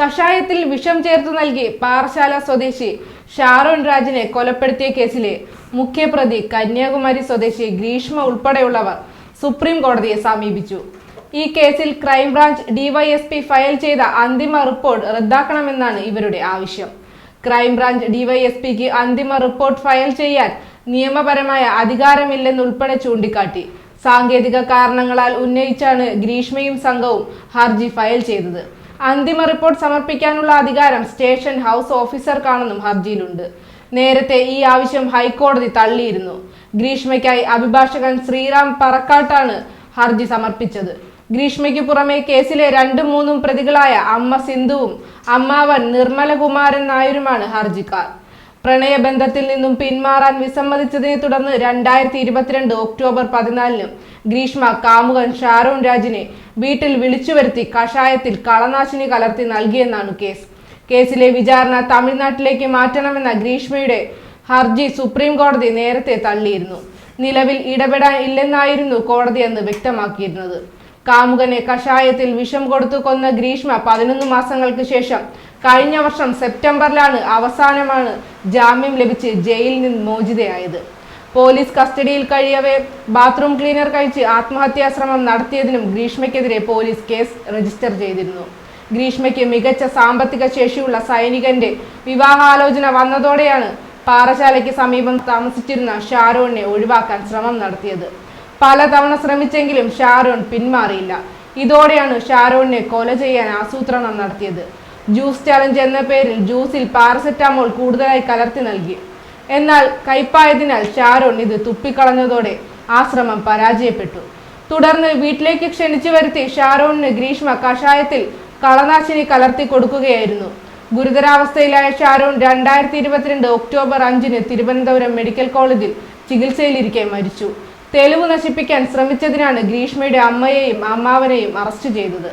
കഷായത്തിൽ വിഷം ചേർത്ത് നൽകി പാറശാല സ്വദേശി ഷാറോൺ രാജിനെ കൊലപ്പെടുത്തിയ കേസിലെ മുഖ്യപ്രതി കന്യാകുമാരി സ്വദേശി ഗ്രീഷ്മ ഉൾപ്പെടെയുള്ളവർ സുപ്രീം കോടതിയെ സമീപിച്ചു. ഈ കേസിൽ ക്രൈംബ്രാഞ്ച് ഡിവൈഎസ്പി ഫയൽ ചെയ്ത അന്തിമ റിപ്പോർട്ട് റദ്ദാക്കണമെന്നാണ് ഇവരുടെ ആവശ്യം. ക്രൈംബ്രാഞ്ച് ഡിവൈഎസ്പിക്ക് അന്തിമ റിപ്പോർട്ട് ഫയൽ ചെയ്യാൻ നിയമപരമായ അധികാരമില്ലെന്നുൾപ്പെടെ ചൂണ്ടിക്കാട്ടി. സാങ്കേതിക കാരണങ്ങളാൽ ഉന്നയിച്ചാണ് ഗ്രീഷ്മയും സംഘവും ഹർജി ഫയൽ ചെയ്തത്. അന്തിമ റിപ്പോർട്ട് സമർപ്പിക്കാനുള്ള അധികാരം സ്റ്റേഷൻ ഹൗസ് ഓഫീസർക്കാണെന്നും ഹർജിയിലുണ്ട്. നേരത്തെ ഈ ആവശ്യം ഹൈക്കോടതി തള്ളിയിരുന്നു. ഗ്രീഷ്മയ്ക്കായി അഭിഭാഷകൻ ശ്രീറാം പറക്കാട്ടാണ് ഹർജി സമർപ്പിച്ചത്. ഗ്രീഷ്മയ്ക്ക് പുറമെ കേസിലെ രണ്ടും മൂന്നും പ്രതികളായ അമ്മ സിന്ധുവും അമ്മാവൻ നിർമ്മലകുമാരൻ നായരുമാണ് ഹർജിക്കാർ. പ്രണയബന്ധത്തിൽ നിന്നും പിന്മാറാൻ വിസമ്മതിച്ചതിനെ തുടർന്ന് രണ്ടായിരത്തി ഇരുപത്തിരണ്ട് ഒക്ടോബർ പതിനാലിനും ഗ്രീഷ്മ കാമുകൻ ഷാരോൺ രാജിനെ വീട്ടിൽ വിളിച്ചു വരുത്തി കഷായത്തിൽ കളനാശിനി കലർത്തി നൽകിയെന്നാണ് കേസ്. കേസിലെ വിചാരണ തമിഴ്നാട്ടിലേക്ക് മാറ്റണമെന്ന ഗ്രീഷ്മയുടെ ഹർജി സുപ്രീം കോടതി നേരത്തെ തള്ളിയിരുന്നു. നിലവിൽ ഇടപെടാൻ ഇല്ലെന്നായിരുന്നു കോടതി അന്ന് വ്യക്തമാക്കിയിരുന്നത്. കാമുകനെ കഷായത്തിൽ വിഷം കൊടുത്തു കൊന്ന ഗ്രീഷ്മ പതിനൊന്ന് മാസങ്ങൾക്ക് ശേഷം കഴിഞ്ഞ വർഷം സെപ്റ്റംബറിലാണ് അവസാനമാണ് ജാമ്യം ലഭിച്ച് ജയിലിൽ നിന്ന് മോചിതയായത്. പോലീസ് കസ്റ്റഡിയിൽ കഴിയവേ ബാത്റൂം ക്ലീനർ കഴിച്ച് ആത്മഹത്യാശ്രമം നടത്തിയതിനും ഗ്രീഷ്മയ്ക്കെതിരെ പോലീസ് കേസ് രജിസ്റ്റർ ചെയ്തിരുന്നു. ഗ്രീഷ്മയ്ക്ക് മികച്ച സാമ്പത്തിക ശേഷിയുള്ള സൈനികന്റെ വിവാഹാലോചന വന്നതോടെയാണ് പാറശാലയ്ക്ക് സമീപം താമസിച്ചിരുന്ന ഷാരോണിനെ ഒഴിവാക്കാൻ ശ്രമം നടത്തിയത്. പലതവണ ശ്രമിച്ചെങ്കിലും ഷാരോൺ പിന്മാറിയില്ല. ഇതോടെയാണ് ഷാരോണിനെ കൊല ചെയ്യാൻ ആസൂത്രണം നടത്തിയത്. ജ്യൂസ് ചലഞ്ച് എന്ന പേരിൽ ജ്യൂസിൽ പാരസെറ്റാമോൾ കൂടുതലായി കലർത്തി നൽകി. എന്നാൽ കയ്പായതിനാൽ ഷാരോൺ ഇത് തുപ്പിക്കളഞ്ഞതോടെ ആ ശ്രമം പരാജയപ്പെട്ടു. തുടർന്ന് വീട്ടിലേക്ക് ക്ഷണിച്ചു വരുത്തി ഷാരോണിന് ഗ്രീഷ്മ കഷായത്തിൽ കളനാശിനി കലർത്തി കൊടുക്കുകയായിരുന്നു. ഗുരുതരാവസ്ഥയിലായ ഷാരോൺ രണ്ടായിരത്തി ഇരുപത്തിരണ്ട് ഒക്ടോബർ അഞ്ചിന് തിരുവനന്തപുരം മെഡിക്കൽ കോളേജിൽ ചികിത്സയിലിരിക്കെ മരിച്ചു. തെളിവ് നശിപ്പിക്കാൻ ശ്രമിച്ചതിനാണ് ഗ്രീഷ്മയുടെ അമ്മയെയും അമ്മാവനെയും അറസ്റ്റ് ചെയ്തത്.